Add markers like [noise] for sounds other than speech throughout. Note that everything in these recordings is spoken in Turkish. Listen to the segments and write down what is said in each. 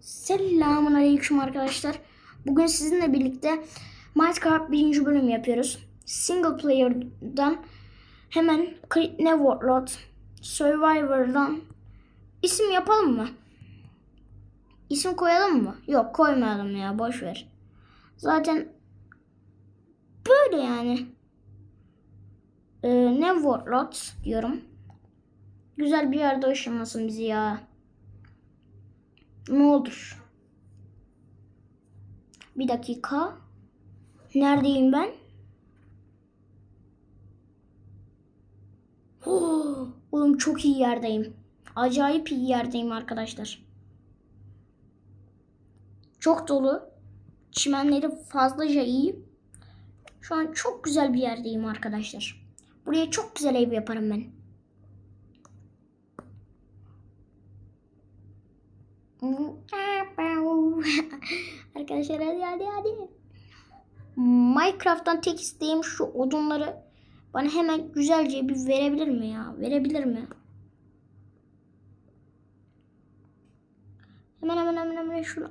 Selamun aleyküm arkadaşlar. Bugün sizinle birlikte Minecraft birinci bölüm yapıyoruz. Single player'dan hemen Neverlord Survivor'dan isim yapalım mı? İsim koyalım mı? Yok koymayalım ya boş ver. Zaten böyle yani. Ee, Neverlord diyorum. Güzel bir yerde ışınlasın bizi ya. Ne olur. Bir dakika. Neredeyim ben? Oh, oğlum çok iyi yerdeyim. Acayip iyi yerdeyim arkadaşlar. Çok dolu. Çimenleri fazlaca iyi. Şu an çok güzel bir yerdeyim arkadaşlar. Buraya çok güzel ev yaparım ben. [laughs] Arkadaşlar hadi hadi hadi. Minecraft'tan tek isteğim şu odunları bana hemen güzelce bir verebilir mi ya? Verebilir mi? Hemen hemen hemen hemen şunu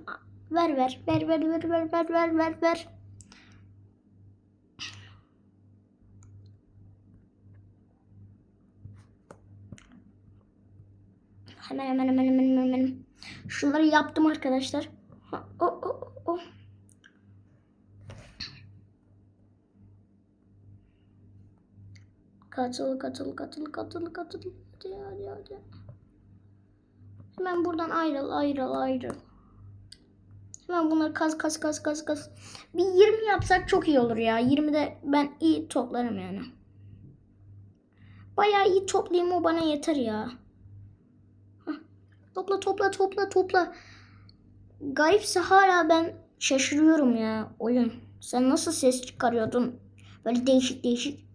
ver ver ver ver ver ver ver ver ver ver. Hemen hemen hemen hemen hemen hemen. Şunları yaptım arkadaşlar. O, o, o. Katıl katıl katıl katıl katıl. Hadi hadi hadi. Hemen buradan ayrıl ayrıl ayrıl. Hemen bunları kaz kaz kaz kaz kaz. Bir 20 yapsak çok iyi olur ya. 20'de ben iyi toplarım yani. Bayağı iyi toplayayım o bana yeter ya. Topla topla topla topla. Garipse hala ben şaşırıyorum ya oyun. Sen nasıl ses çıkarıyordun? Böyle değişik değişik.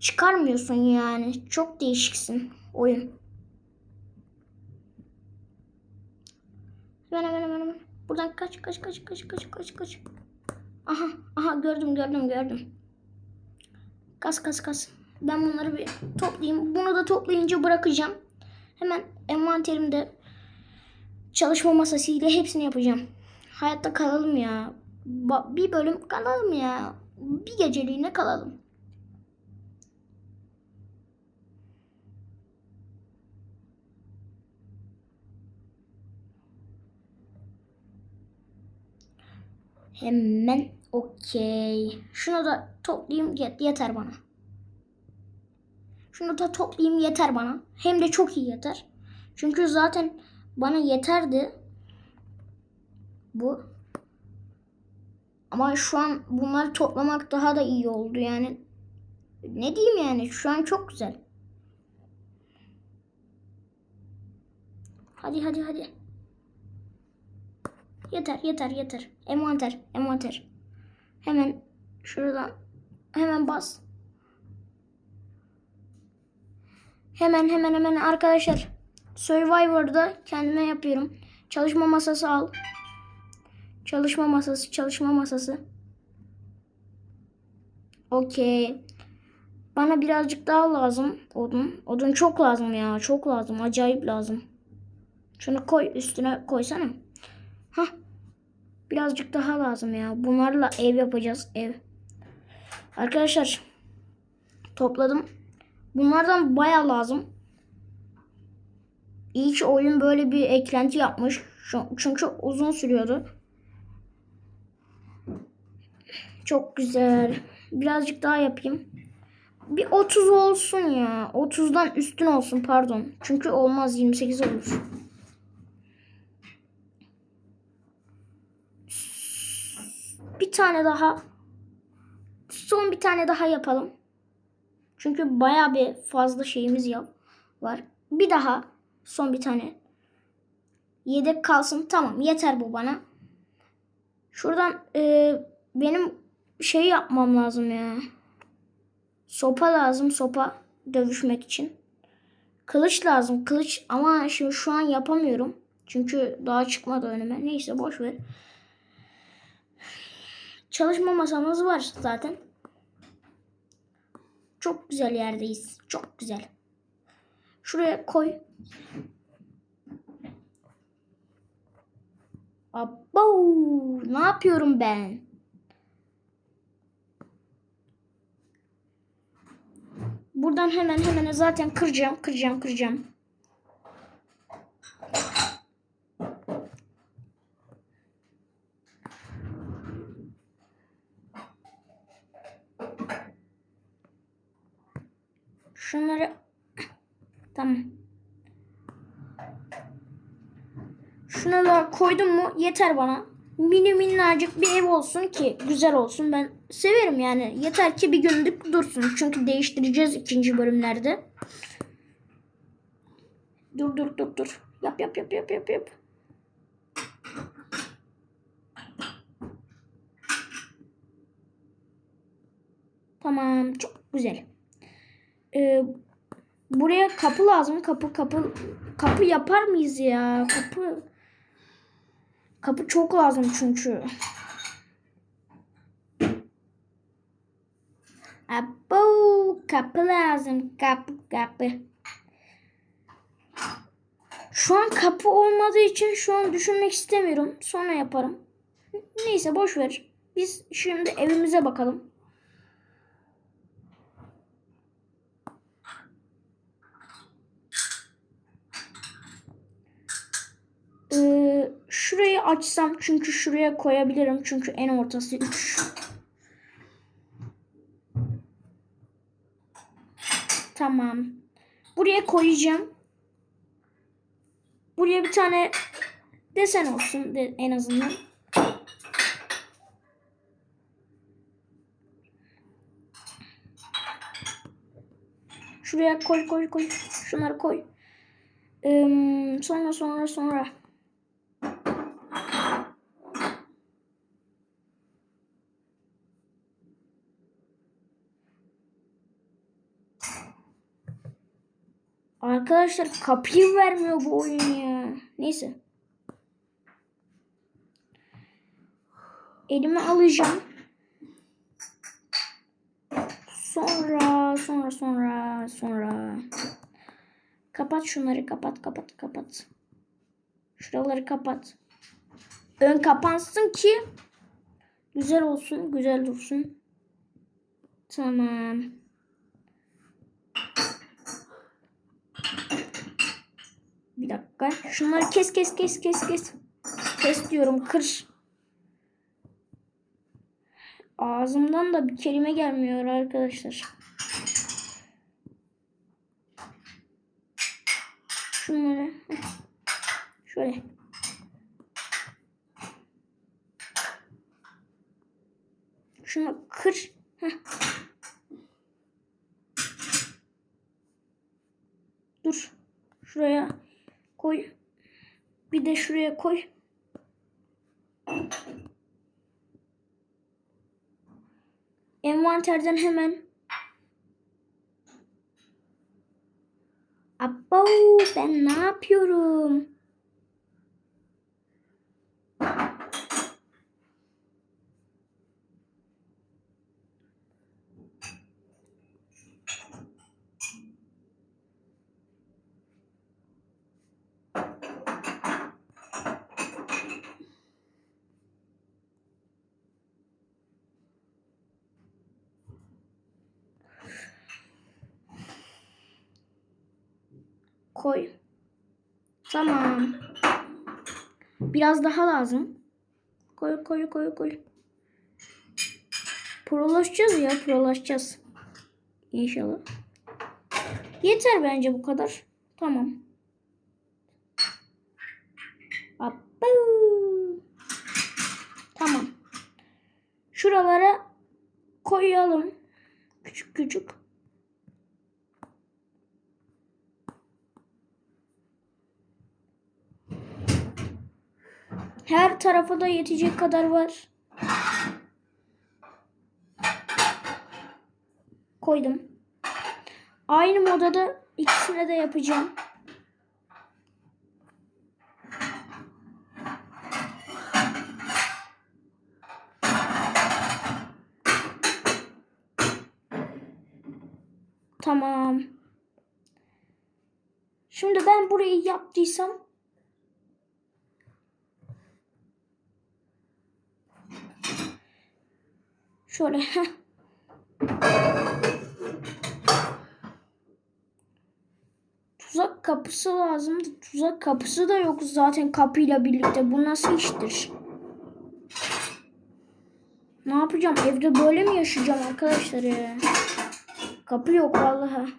Çıkarmıyorsun yani. Çok değişiksin oyun. Hemen hemen hemen hemen. Buradan kaç kaç kaç kaç kaç kaç kaç. Aha aha gördüm gördüm gördüm. Kas kas kas. Ben bunları bir toplayayım. Bunu da toplayınca bırakacağım. Hemen envanterimde çalışma masasıyla hepsini yapacağım. Hayatta kalalım ya. Ba- bir bölüm kalalım ya. Bir geceliğine kalalım. Hemen okey. Şunu da toplayayım yet- yeter bana. Şunu da toplayayım yeter bana. Hem de çok iyi yeter. Çünkü zaten bana yeterdi. Bu. Ama şu an bunları toplamak daha da iyi oldu yani. Ne diyeyim yani şu an çok güzel. Hadi hadi hadi. Yeter yeter yeter. Envanter envanter. Hemen şuradan hemen bas. Hemen hemen hemen arkadaşlar. Survivor'da kendime yapıyorum. Çalışma masası al. Çalışma masası, çalışma masası. Okey. Bana birazcık daha lazım odun. Odun çok lazım ya. Çok lazım. Acayip lazım. Şunu koy üstüne koysana. Hah. Birazcık daha lazım ya. Bunlarla ev yapacağız. Ev. Arkadaşlar. Topladım. Bunlardan baya lazım. İyi ki oyun böyle bir eklenti yapmış. Çünkü çok uzun sürüyordu. Çok güzel. Birazcık daha yapayım. Bir 30 olsun ya. 30'dan üstün olsun pardon. Çünkü olmaz 28 olur. Bir tane daha. Son bir tane daha yapalım. Çünkü baya bir fazla şeyimiz var. Bir daha son bir tane. Yedek kalsın. Tamam yeter bu bana. Şuradan e, benim şey yapmam lazım ya. Sopa lazım. Sopa dövüşmek için. Kılıç lazım. Kılıç ama şimdi şu an yapamıyorum. Çünkü daha çıkmadı önüme. Neyse boş ver. Çalışma masamız var zaten. Çok güzel yerdeyiz. Çok güzel. Şuraya koy. Abo, ne yapıyorum ben? Buradan hemen hemen zaten kıracağım, kıracağım, kıracağım. Şunları [coughs] tamam. Şuna da koydum mu yeter bana. Mini minnacık bir ev olsun ki güzel olsun. Ben severim yani. Yeter ki bir günlük dursun. Çünkü değiştireceğiz ikinci bölümlerde. Dur dur dur dur. Yap yap yap yap yap yap. Tamam çok güzel. Ee, buraya kapı lazım. Kapı kapı kapı yapar mıyız ya? Kapı kapı çok lazım çünkü. Abo kapı lazım. Kapı kapı. Şu an kapı olmadığı için şu an düşünmek istemiyorum. Sonra yaparım. Neyse boş ver. Biz şimdi evimize bakalım. Ee, şurayı açsam çünkü şuraya koyabilirim. Çünkü en ortası 3. Tamam. Buraya koyacağım. Buraya bir tane desen olsun de, en azından. Şuraya koy koy koy. Şunları koy. Ee, sonra sonra sonra. Arkadaşlar kapıyı vermiyor bu oyun ya. Neyse. Elime alacağım. Sonra sonra sonra sonra. Kapat şunları kapat kapat kapat. Şuraları kapat. Ön kapansın ki güzel olsun güzel dursun. Tamam. Dakika. Şunları kes kes kes kes kes. Kes diyorum kır. Ağzımdan da bir kelime gelmiyor arkadaşlar. Şunları şöyle. Şunu kır. Heh. Dur. Şuraya koy. Bir de şuraya koy. Envanterden hemen. Abo ben ne yapıyorum? Koy. Tamam. Biraz daha lazım. Koy koy koy koy. Prolaşacağız ya prolaşacağız. İnşallah. Yeter bence bu kadar. Tamam. Abba. Tamam. Şuralara koyalım. Küçük küçük. Her tarafa da yetecek kadar var. Koydum. Aynı modada ikisine de yapacağım. Tamam. Şimdi ben burayı yaptıysam Şöyle. [laughs] Tuzak kapısı lazımdı. Tuzak kapısı da yok zaten kapıyla birlikte. Bu nasıl iştir? Ne yapacağım? Evde böyle mi yaşayacağım arkadaşlar? Kapı yok vallahi.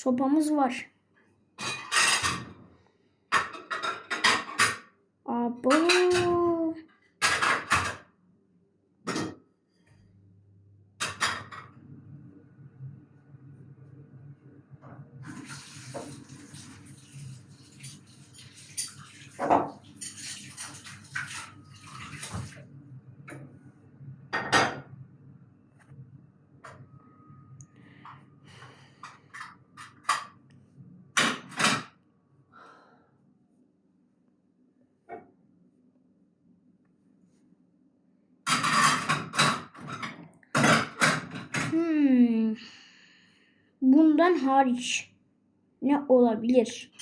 Sopamız var. Abo. Hmm. Bundan hariç ne olabilir?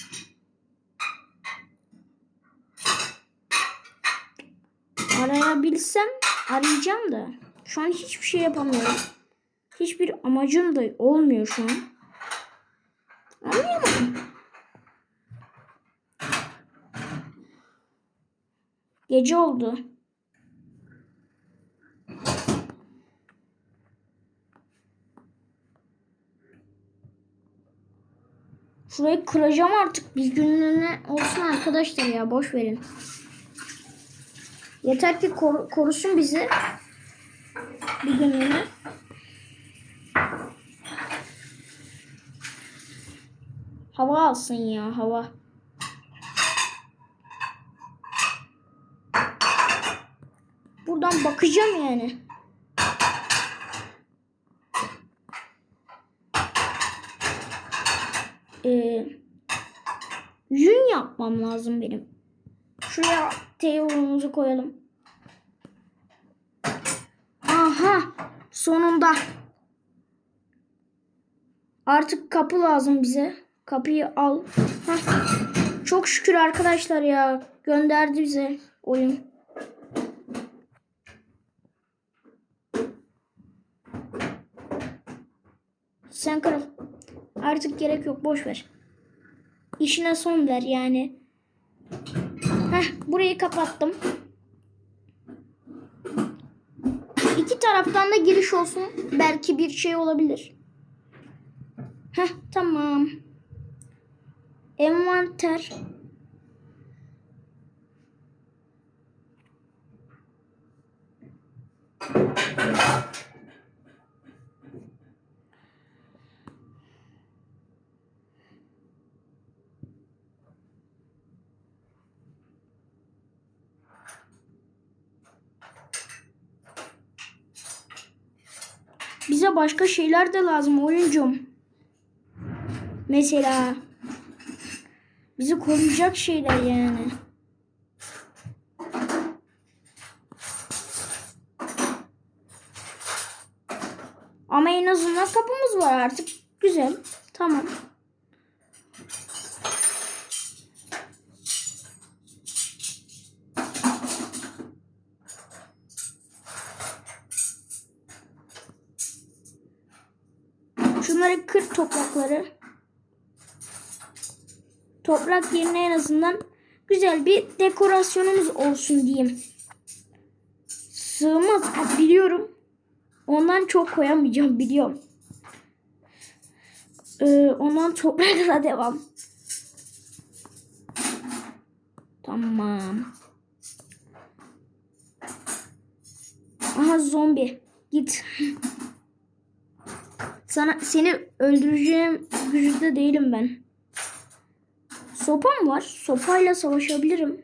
Arayabilsem arayacağım da şu an hiçbir şey yapamıyorum. Hiçbir amacım da olmuyor şu an. Anlayamadım. Gece oldu. Şurayı kıracağım artık. Bir günlüğüne olsun arkadaşlar ya. Boş verin. Yeter ki koru- korusun bizi. Bir günlüğüne. Hava alsın ya hava. Buradan bakacağım yani. Ee, yün yapmam lazım benim. Şuraya teyoğumuzu koyalım. Aha sonunda. Artık kapı lazım bize. Kapıyı al. Hah. Çok şükür arkadaşlar ya. Gönderdi bize oyun. Sen kırıl. Artık gerek yok boş ver. İşine son ver yani. Heh, burayı kapattım. İki taraftan da giriş olsun. Belki bir şey olabilir. Heh, tamam. Envanter. Bize başka şeyler de lazım oyuncum. Mesela bizi koruyacak şeyler yani. Ama en azından kapımız var artık. Güzel. Tamam. Toprakları. Toprak yerine en azından güzel bir dekorasyonumuz olsun diyeyim. Sığmaz biliyorum. Ondan çok koyamayacağım biliyorum. Ee, ondan toprakla devam. Tamam. Aha zombi. Git. [laughs] Sana seni öldüreceğim gücde değilim ben. Sopam var. Sopayla savaşabilirim.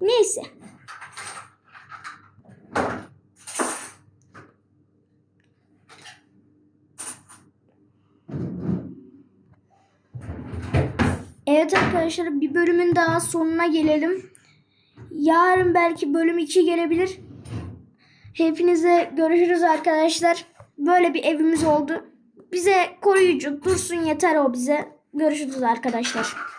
Neyse. Arkadaşlar bir bölümün daha sonuna gelelim. Yarın belki bölüm 2 gelebilir. Hepinize görüşürüz arkadaşlar. Böyle bir evimiz oldu. Bize koruyucu dursun yeter o bize. Görüşürüz arkadaşlar.